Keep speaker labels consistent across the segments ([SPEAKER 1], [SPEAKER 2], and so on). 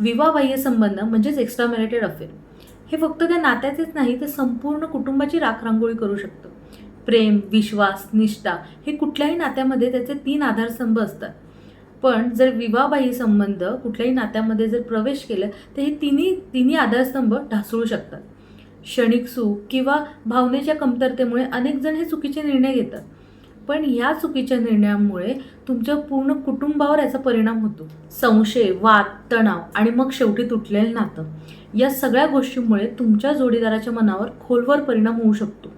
[SPEAKER 1] विवाहबाह्य संबंध म्हणजेच extra मॅरिटेड affair हे फक्त त्या नात्याचेच नाही तर संपूर्ण कुटुंबाची राखरांगोळी करू शकतं. प्रेम विश्वास निष्ठा हे कुठल्याही नात्यामध्ये त्याचे तीन आधारस्तंभ असतात. पण जर विवाहबाह्य संबंध कुठल्याही नात्यामध्ये जर प्रवेश केलं तर हे तिन्ही तिन्ही आधारस्तंभ ढासळू शकतात. क्षणिक सुख किंवा भावनेच्या कमतरतेमुळे अनेक जण हे चुकीचे निर्णय घेतात. पण या चुकीच्या निर्णयामुळे तुमच्या पूर्ण कुटुंबावर याचा परिणाम होतो. संशय वाद तणाव आणि मग शेवटी तुटलेलं नातं. या सगळ्या गोष्टींमुळे तुमच्या जोडीदाराच्या मनावर खोलवर परिणाम होऊ शकतो.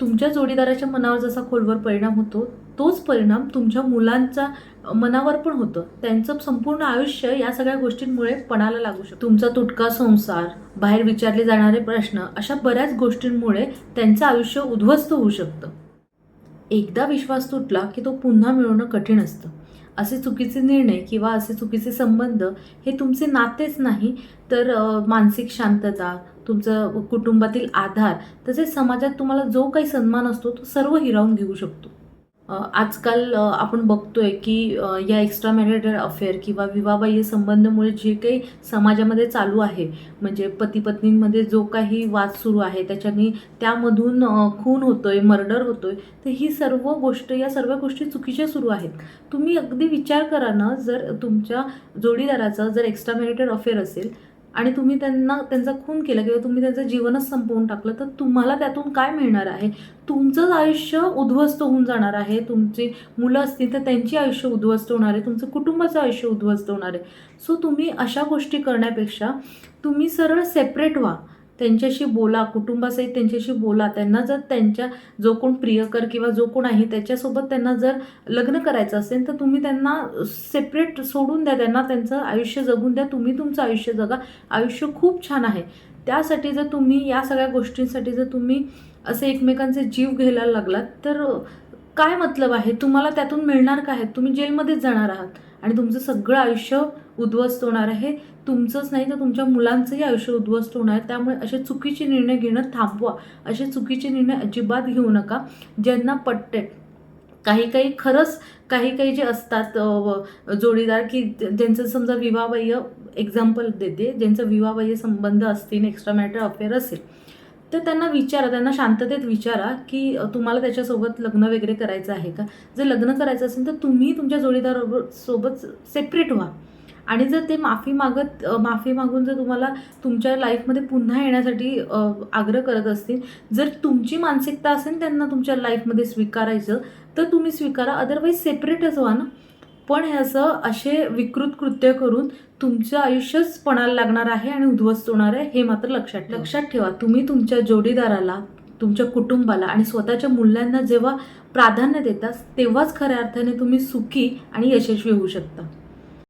[SPEAKER 1] तुमच्या जोडीदाराच्या मनावर जसा खोलवर परिणाम होतो तोच परिणाम तुमच्या मुलांचा मनावर पण होतं. त्यांचं संपूर्ण आयुष्य या सगळ्या गोष्टींमुळे पणाला लागू शकतो. तुमचा तुटका संसार बाहेर विचारले जाणारे प्रश्न अशा बऱ्याच गोष्टींमुळे त्यांचं आयुष्य उद्ध्वस्त होऊ शकतं. एकदा विश्वास तुटला की तो पुन्हा मिळवणं कठीण असतं. असे चुकीचे निर्णय किंवा असे चुकीचे संबंध हे तुमचे नातेच नाही तर मानसिक शांतता तुमचं कुटुंबातील आधार तसेच समाजात तुम्हाला जो काही सन्मान असतो तो सर्व हिरावून घेऊ शकतो. आजकाल आपण बघतोय की या एक्स्ट्रा मॅरिटल अफेअर किंवा विवाहबाह्य संबंधमुळे जे काही समाजामध्ये चालू आहे म्हणजे पती पत्नींमध्ये जो काही वाद सुरू आहे त्याच्यानी त्यामधून खून होतोय मर्डर होतोय तर ही सर्व गोष्ट या सर्व गोष्टी चुकीच्या सुरू आहेत. तुम्ही अगदी विचार करा ना जर तुमच्या जोडीदाराचा जर एक्स्ट्रा मॅरिटल अफेअर असेल आणि तुम्ही त्यांना त्यांचा खून केला किंवा तुम्ही त्यांचं जीवनच संपवून टाकलं तर तुम्हाला त्यातून काय मिळणार आहे? तुमचंच आयुष्य उद्ध्वस्त होऊन जाणार आहे. तुमची मुलं असतील तर त्यांची आयुष्य उद्ध्वस्त होणार आहे. तुमचं कुटुंबाचं आयुष्य उद्ध्वस्त होणार आहे. सो तुम्ही अशा गोष्टी करण्यापेक्षा तुम्ही सरळ सेपरेट व्हा. त्यांच्याशी बोला कुटुंबासहित त्यांच्याशी बोला. त्यांना जर त्यांच्या जो कोण प्रियकर किंवा जो कोण आहे त्याच्यासोबत त्यांना जर लग्न करायचं असेल तर तुम्ही त्यांना सेपरेट सोडून द्या. त्यांना त्यांचं आयुष्य जगून द्या. तुम्ही तुमचं आयुष्य जगा. आयुष्य खूप छान आहे. त्यासाठी जर तुम्ही या सगळ्या गोष्टींसाठी जर तुम्ही असे एकमेकांचे जीव घ्यायला लागलात तर काय मतलब आहे? तुम्हाला त्यातून मिळणार काय? आहे तुम्ही जेलमध्येच जाणार आहात आणि तुमचं सगळं आयुष्य उद्ध्वस्त होणार आहे. तुमचंच नाही तर तुमच्या मुलांचंही आयुष्य उद्ध्वस्त होणार. आहे त्यामुळे असे चुकीचे निर्णय घेणं थांबवा. असे चुकीचे निर्णय अजिबात घेऊ नका. ज्यांना पटते काही काही खरंच काही काही जे असतात जोडीदार की ज्यांचं समजा विवाहबाह्य एक्झाम्पल देते ज्यांचं विवाहबाह्य संबंध असतील एक्स्ट्रा मॅटर अफेअर असेल तर त्यांना विचारा त्यांना शांततेत विचारा की तुम्हाला त्याच्यासोबत लग्न वगैरे करायचं आहे का? जर लग्न करायचं असेल तर तुम्ही तुमच्या जोडीदाराबरोबर सोबत सेपरेट व्हा. आणि जर ते माफी मागत माफी मागून जर तुम्हाला तुमच्या लाईफमध्ये पुन्हा येण्यासाठी आग्रह करत असतील जर तुमची मानसिकता असेल त्यांना तुमच्या लाईफमध्ये स्वीकारायचं तर तुम्ही स्वीकारा. अदरवाईज सेपरेटच व्हा ना. पण हे असं असे विकृत कृत्य करून तुमचं आयुष्यच पणाला लागणार आहे आणि उद्ध्वस्त होणार आहे हे मात्र लक्षात लक्षात ठेवा. तुम्ही तुमच्या जोडीदाराला तुमच्या कुटुंबाला आणि स्वतःच्या मूल्यांना जेव्हा प्राधान्य देता तेव्हाच खऱ्या अर्थाने तुम्ही सुखी आणि यशस्वी होऊ शकता.